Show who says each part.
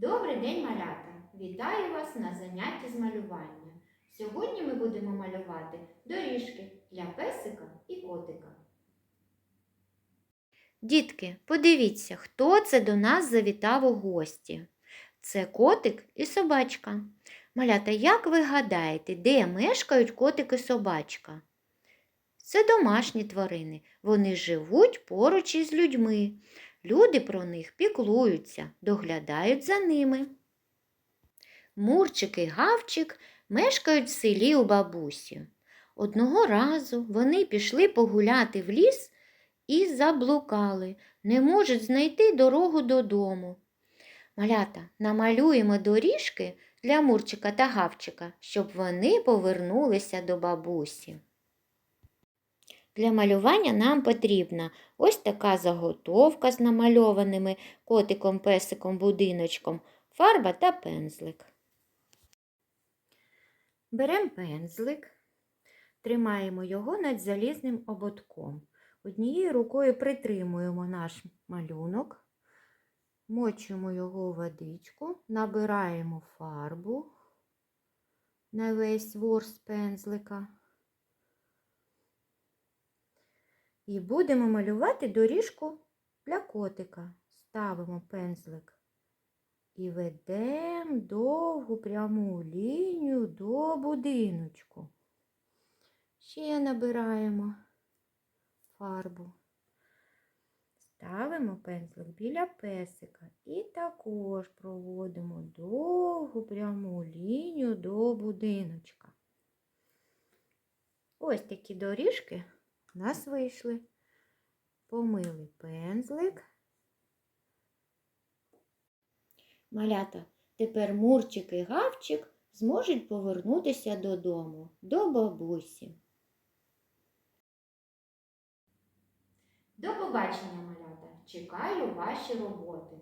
Speaker 1: Добрий день, малята! Вітаю вас на занятті з малювання. Сьогодні ми будемо малювати доріжки для песика і котика. Дітки, подивіться, хто це до нас завітав у гості. Це котик і собачка. Малята, як ви гадаєте, де мешкають котик і собачка? Це домашні тварини. Вони живуть поруч із людьми. Люди про них піклуються, доглядають за ними. Мурчик і Гавчик мешкають в селі у бабусі. Одного разу вони пішли погуляти в ліс і заблукали, не можуть знайти дорогу додому. Малята, намалюємо доріжки для Мурчика та Гавчика, щоб вони повернулися до бабусі. Для малювання нам потрібна ось така заготовка з намальованими котиком, песиком, будиночком, фарба та пензлик. Беремо пензлик, тримаємо його над залізним ободком. Однією рукою притримуємо наш малюнок, мочуємо його у водичку, набираємо фарбу на весь ворс пензлика. І будемо малювати доріжку для котика. Ставимо пензлик і ведемо довгу пряму лінію до будиночку. Ще набираємо фарбу. Ставимо пензлик біля песика і також проводимо довгу пряму лінію до будиночка. Ось такі доріжки нас вийшли. Помили пензлик. Малята, тепер Мурчик і Гавчик зможуть повернутися додому, до бабусі. До побачення, малята! Чекаю ваші роботи.